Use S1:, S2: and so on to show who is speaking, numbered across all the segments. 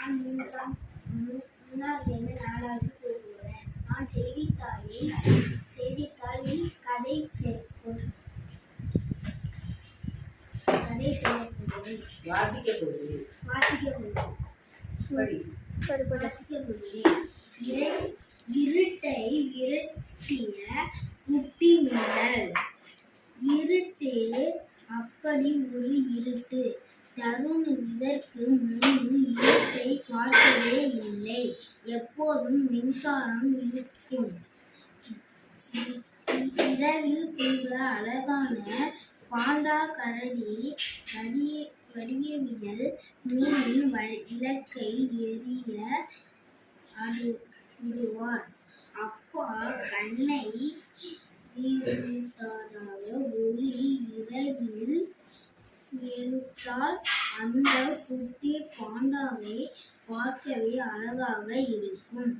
S1: நான் மூன்றாம் மூ- மூணாவதுலேருந்து நாலாவது போகிறேன் நான் செய்தித்தாளில் செய்தித்தாளில் கதை சேர்க்கும் கதை சேர்ப்போம்
S2: வாசிக்க போகிறேன்
S1: வாசிக்க போகிறேன் வாசிக்க போகிறேன் இருட்டை விரட்டிய குட்டி மின்னல் இருட்டு அப்படி ஒரு இருட்டு. தருண் இதற்கு முன்பு இருட்டை பார்த்ததே இல்லை எப்போதும் மின்சாரம் இருக்கும் இரவில் கூட அழகான பாண்டா கரடி வடிய வடிவவியல் மீனின் வ- எரிய அடுவார் அப்பா கண்ணை ஒளி இரவில் எழுத்தால் அந்த குட்டி பாண்டாவை பார்க்கவே அழகாக இருக்கும்.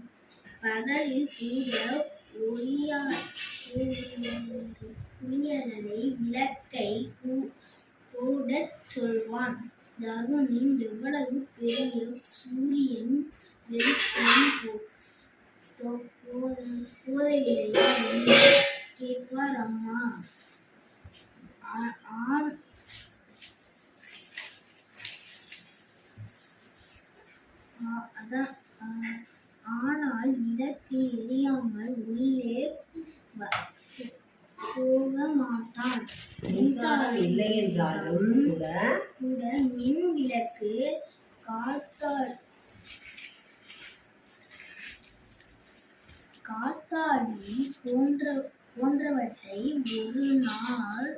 S1: பகலில் கூட ஒளியா ஒளியலை விளக்கை கூ- போடச் சொல்வான். தருணின் எவ்வளவு பெரிய சூரியன் வெளிச்சம் போ- போதவில்லையா கேட்பார் அம்மா. ஆ- ஆண் ஆ- அதான் ஆ, ஆனால் இதற்கு எரியாமல் உள்ளே போக மாட்டான்
S2: மின்சாரம் இல்லை என்றாலும் கூட
S1: கூட மின் விளக்கு காத்தாடி காத்தாடி போன்ற போன்றவற்றை ஒரு நாள்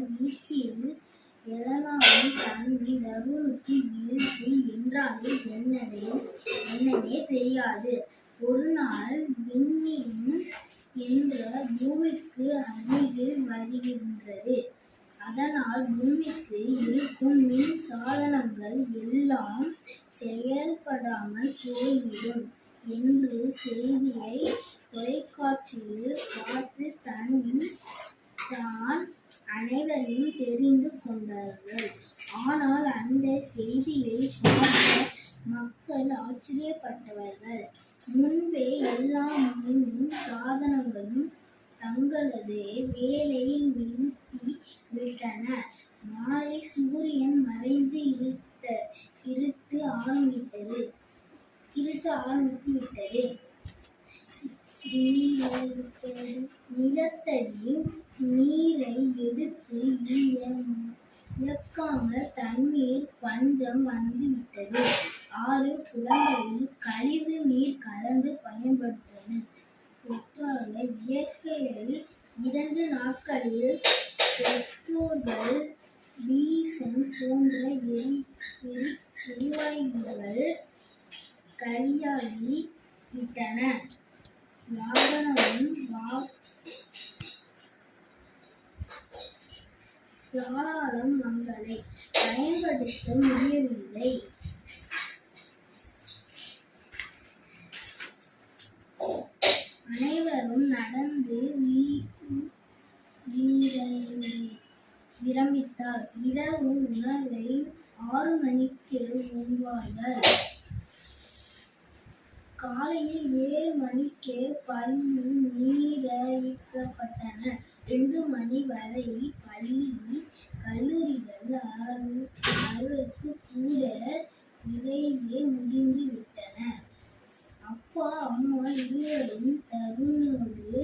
S1: அவர்கள் வீட்டில் எதனாலும் தன்னை தருணுக்கு இருக்கு என்றாலே என்னவே என்னவே தெரியாது. ஒரு நாள் விண்மீன் என்ற பூமிக்கு அருகில் வருகின்றது. அதனால் பூமிக்கு இருக்கும் மின் சாதனங்கள் எல்லாம் செயல்படாமல் போய்விடும் என்று செய்தியை தொலைக்காட்சியில் பார்த்து தன் தான் அனைவரும் தெரிந்து கொண்டார்கள் ஆனால் அந்த செய்தியை பார்த்த மக்கள் ஆச்சரியப்பட்டவர்கள். முன்பே எல்லா சாதனங்களும் தங்களது வேலையை நிறுத்தி விட்டன. மாலை சூரியன் மறைந்து இருட்ட இருட்டு ஆரம்பித்தது இருட்ட ஆரம்பித்து விட்டது நிலத்தடி நீரை எடுத்து இழக்காமல் இயக்காமல் தண்ணீர் பஞ்சம் வந்துவிட்டது. ஆறு குளங்களில் கழிவு நீர் கலந்து பயன்படுத்தின பெற்றோர்கள் இயற்கையில் இரண்டு நாட்களில் பெற்றோர்கள் டீசன் போன்ற எரிவாயுகள் கலியாகி விட்டன. வாகனமும் வா- யாரும் மங்களை பயன்படுத்த முடியவில்லை. அனைவரும் நடந்து விரம்பித்தார் இரவு உணவை ஆறு மணிக்கு உண்பார்கள். காலையில் ஏழு மணிக்கு பள்ளி நீரழிக்கப்பட்டன ரெண்டு மணி வரை பள்ளி கல்லூரிகள் ஆறு அறுபது கூட விரைவே முடிந்து விட்டன அப்பா அம்மா இருவரும் தருணோடு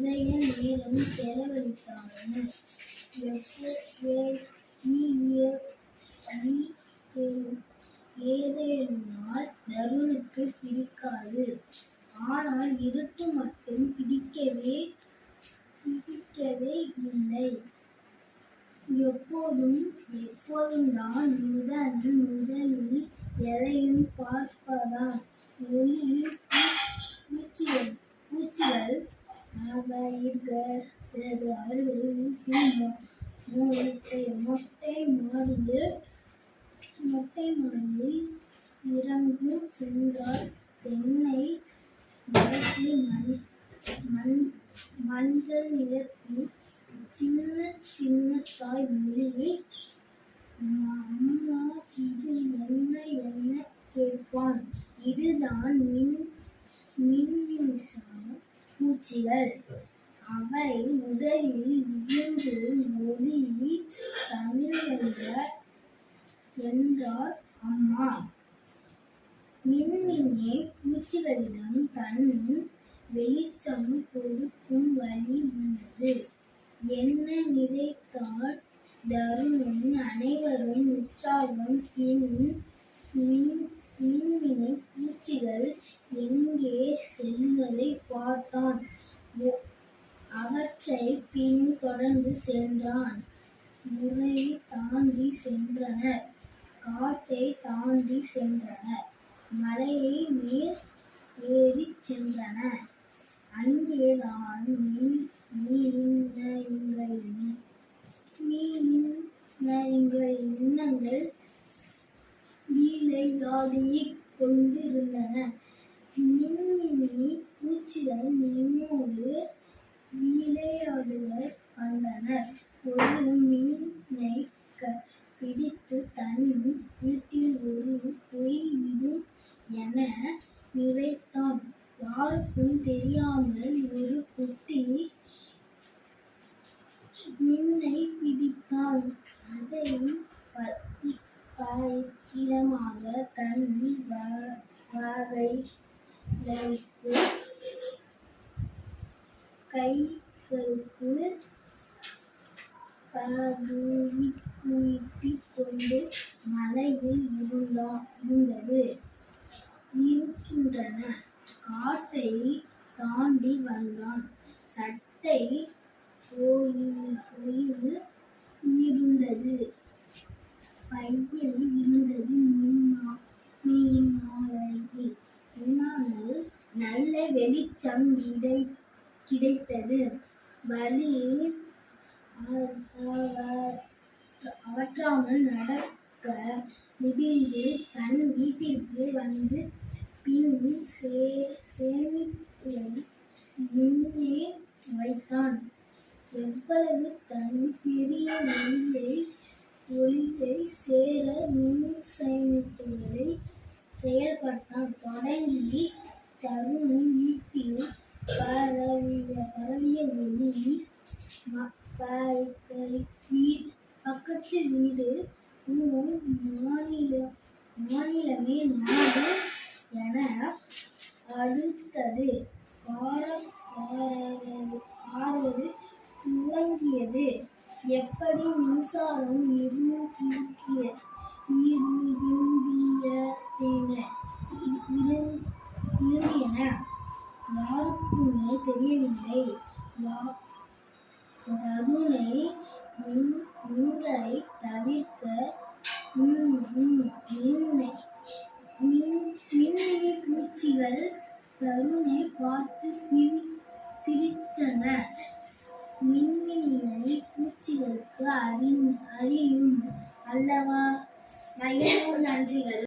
S1: நிறைய நேரம் செலவழித்தார்கள் ஏதேனால் ஏ- தருணுக்கு பிடிக்காது. ஆனால் இருட்டு மட்டும் பிடிக்கவே பிடிக்கவே இல்லை. எப்போதும் எப்போதும் நான் முதன் முதலில் எதையும் பார்ப்பதால் ஒளி பூச்சிகள் பூச்சிகள் அவர்கள் அவர்கள் வீட்டின் மொ- மொட்டை மொட்டை மாடியில் மொட்டை மாடியில் இறங்கு சென்றால் தென்னை மரத்தில் மண் மண் மஞ்சள் நிறத்தில் சின்ன சின்னத்தாய் மொழி அம்மா இது என்ன? என்ன கேட்பான். இதுதான் மின் காட்சிகள் அவை உடலில் இருந்து மொழி தமிழ் என்ற என்றார் அம்மா. மின்மின்னே பூச்சிகளிடம் தன் வெளிச்சம் கொடுக்கும் வழி உள்ளது. என்ன நினைத்தால் தருணம் அனைவரும் உற்சாகம் பின் மின்மினி பூச்சிகள் எங்கே செல்வதை பார்த்தான். அவற்றை பின் தொடர்ந்து சென்றான். முறையை தாண்டி சென்றனர். காட்டை தாண்டி சென்றனர். மலையை மேல் ஏறிச் சென்றனர். அங்கேதான் மீன் எண்ணங்கள் விளையாடிக் கொண்டிருந்தன பூச்சிகள் மீனோடு விளையாடுவர் வந்தனர் ஒரு மீனை பிடித்து தன் வீட்டில் ஒரு பொய்விடும் என நினைத்தான். யாருக்கும் தெரியாமல் ஒரு குட்டி மீனை பிடித்தான். அதை பத்தி பத்திரமாக தன் வ- கைகளுக்கு கைகளுக்கு பதுக்கிக் கொண்டு மலையில் இருந்தா இருந்தது. இருக்கின்றன. காட்டை தாண்டி வந்தான். சட்டை ஓய்வு ஓய்வு இருந்தது பையில் இருந்தது மீனா மீனாளி உண்ணாமல் நல்ல வெளிச்சம் கிடை கிடைத்தது வழி அவற்றாமல் நடக்க முடிந்து தன் வீட்டிற்கு வந்து பின் சே- சேமிப்பை முன்னே வைத்தான். எவ்வளவு தன் பெரிய ஒளியை ஒளியை சேர முன் சேமிப்புகளை செயல்பட்டான் தொடங்கி தருண் வீட்டில் பரவிய பரவிய ஒளி வீ- பக்கத்து வீடு மாநில மாநிலமே நாடு mm -hmm.